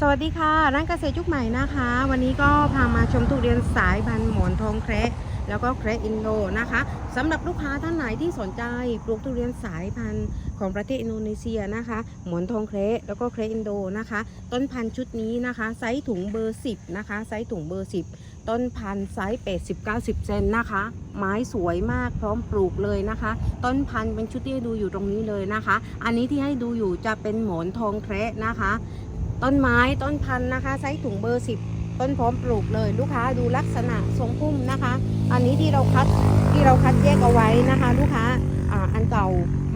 สวัสดีค่ะ ร้านเกษตรยุคใหม่นะคะ วันนี้ก็พามาชมทุเรียนสายพันธุ์หมอนทองแคระแล้วก็แคระอินโดนะคะสำหรับลูกค้าท่านไหนที่สนใจปลูกทุเรียนสายพันธุ์ของประเทศอินโดนีเซียนะคะ หมอนทองแคระแล้วก็แคระอินโดนะคะ ต้นพันธุ์ชุดนี้นะคะไซส์ถุงเบอร์ 10 นะคะไซส์ถุงเบอร์ 10 ต้นพันธุ์ไซส์80 90เซนนะคะ ไม้สวยมากพร้อมปลูกเลยนะคะ ต้นพันธุ์เป็นชุดที่ให้ดูอยู่ตรงนี้เลยนะคะ อันนี้ที่ให้ดูอยู่จะเป็นหมอนทองแคระนะคะ ต้นไม้ต้นพันธุ์นะคะไซส์ถุงเบอร์ 10 ต้นพร้อมปลูกเลยลูกค้าดูลักษณะทรงพุ่มนะคะ อันนี้ที่เราคัดที่เราคัดแยกเอาไว้นะคะ ลูกค้าอ่าอันเก่า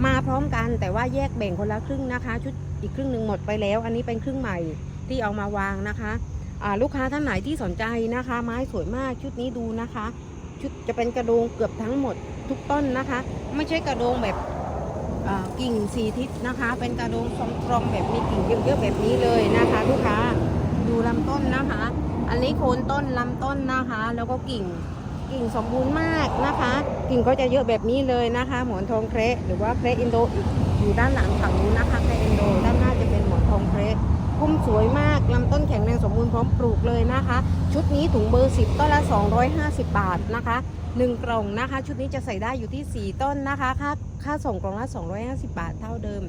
มาพร้อมกัน แต่ว่าแยกแบ่งคนละครึ่งนะคะ ชุดอีกครึ่งหนึ่งหมดไปแล้ว อันนี้เป็นครึ่งใหม่ที่เอามาวางนะคะอ่าลูกค้าท่านไหนที่สนใจนะคะ ไม้สวยมากชุดนี้ดูนะคะ ชุดจะเป็นกระโดงเกือบทั้งหมดทุกต้นนะคะ ไม่ใช่กระโดงแบบ กิ่งสีทิศนะคะ เป็นกระดงทรงกลมแบบมีกิ่งเยอะๆแบบนี้เลยนะคะ ลูกค้าดูลำต้นนะคะ อันนี้โคนต้นลำต้นนะคะ แล้วก็กิ่งกิ่งสมบูรณ์มากนะคะ กิ่งก็จะเยอะแบบนี้เลยนะคะ หมอนทองเครหรือว่าเครอินโดอีกอยู่ด้านหลังฝั่งนู้นนะคะเครอินโดด้านหน้าจะเป็นหมอนทองเครพุ่มสวยมากลำต้นแข็งแรงสมบูรณ์พร้อมปลูกเลยนะคะ ชุดนี้ถุงเบอร์10ต้นละ 250 บาทนะคะหนึ่งกล่องนะคะ ชุดนี้จะใส่ได้อยู่ที่ 4 ต้นนะคะค่า ค่าส่งกล่องละ 250 บาทเท่าเดิม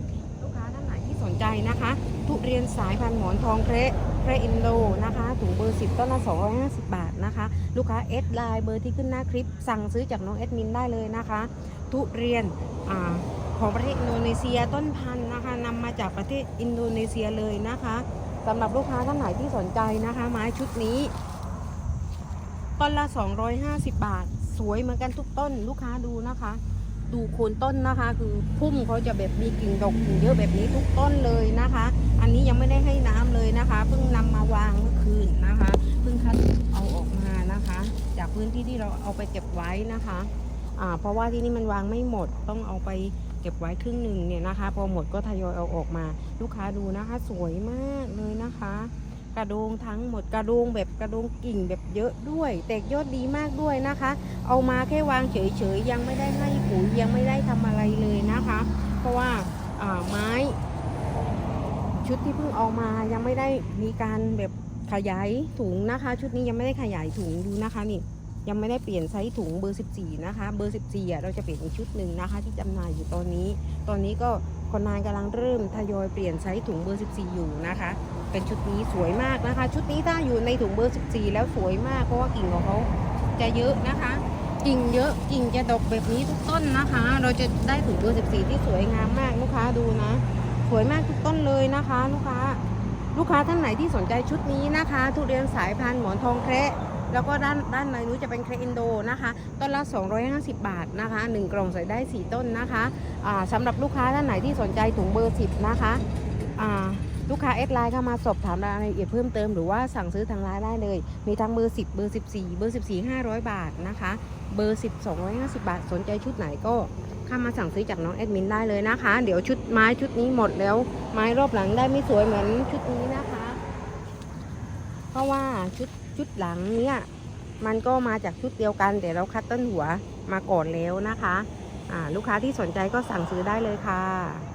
ลูกค้าท่านไหนที่สนใจนะคะ ทุเรียนสายพันธุ์หมอนทองเคระเคระอินโดนะคะถุงเบอร์ 10 ต้นละ 250 บาทนะคะ ลูกค้าเอสไลน์เบอร์ที่ขึ้นหน้าคลิป สั่งซื้อจากน้องเอดมินได้เลยนะคะ ทุเรียนอ่าของประเทศอินโดนีเซียต้นพันธุ์นะคะนำมาจากประเทศอินโดนีเซียเลยนะคะสำหรับลูกค้าท่านไหนที่สนใจนะคะ ไม้ชุดนี้ ต้นละ 250 บาท สวยเหมือนกันทุกต้นลูกค้าดูนะคะ ดูโคนต้นนะคะ คือพุ่มเขาจะแบบมีกิ่งดกกิ่งเยอะแบบนี้ทุกต้นเลยนะคะ อันนี้ยังไม่ได้ให้น้ำเลยนะคะ เพิ่งนำมาวางเมื่อคืนนะคะ เพิ่งคัดเอาออกมานะคะ จากพื้นที่ที่เราเอาไปเก็บไว้นะคะอ่าเพราะว่าที่นี่มันวางไม่หมดต้องเอาไปเก็บไว้ครึ่งหนึ่งเนี่ยนะคะ พอหมดก็ทยอยเอาออกมา ลูกค้าดูนะคะ สวยมากเลยนะคะ กระโดงทั้งหมดกระโดงแบบกระโดงกิ่งแบบเยอะด้วย แตกยอดดีมากด้วยนะคะ เอามาแค่วางเฉยๆยังไม่ได้ให้ปุ๋ยยังไม่ได้ทำอะไรเลยนะคะ เพราะว่าาไม้ ชุดที่เพิ่งเอามายังไม่ได้มีการแบบขยายถุงนะคะ ชุดนี้ยังไม่ได้ขยายถุงดูนะคะนี่ยังไม่ได้เปลี่ยนไซส์ถุงเบอร์ 14 นะคะ เบอร์ 14อะเราจะเปลี่ยนอีกชุดหนึ่งนะคะ ที่จำหน่ายอยู่ตอนนี้ ตอนนี้ก็ คนงานกำลังเริ่มทยอยเปลี่ยนไซส์ถุงเบอร์ 14 อยู่นะคะ เป็นชุดนี้สวยมากนะคะ ชุดนี้ถ้าอยู่ในถุงเบอร์ 14 แล้วสวยมากเพราะว่ากิ่งของเขาจะเยอะนะคะ กิ่งเยอะกิ่งจะดกแบบนี้ทุกต้นนะคะ เราจะได้ถุงเบอร์ 14 ที่สวยงามมากลูกค้าดูนะ สวยมากทุกต้นเลยนะคะ ลูกค้า ลูกค้าท่านไหนที่สนใจชุดนี้นะคะ ทุเรียนสายพันธุ์หมอนทองแคระ แล้วก็ด้านด้านในนู้นจะเป็นแครอินโดนะคะ ต้นละ 250 บาทนะคะ 1 กล่องใส่ได้ 4 ต้นนะคะอ่าสำหรับลูกค้าท่านไหนที่สนใจถุงเบอร์ 10 นะคะอ่าลูกค้าเอสไลน์เข้ามาสอบถามรายละเอียดเพิ่มเติมหรือว่าสั่งซื้อทางไลน์ได้เลย มีทั้งเบอร์ 10 เบอร์ 14 เบอร์ 14 500 บาทนะคะ เบอร์ 10 250 บาท สนใจชุดไหนก็เข้ามาสั่งซื้อจากน้องแอดมินได้เลยนะคะ เดี๋ยวชุดไม้ชุดนี้หมดแล้ว ไม้รอบหลังได้ไม่สวยเหมือนชุดนี้นะคะ เพราะว่าชุด ชุดหลังเนี่ยมันก็มาจากชุดเดียวกันแต่เราคัดต้นหัวมาก่อนแล้วนะคะ ลูกค้าที่สนใจก็สั่งซื้อได้เลยค่ะ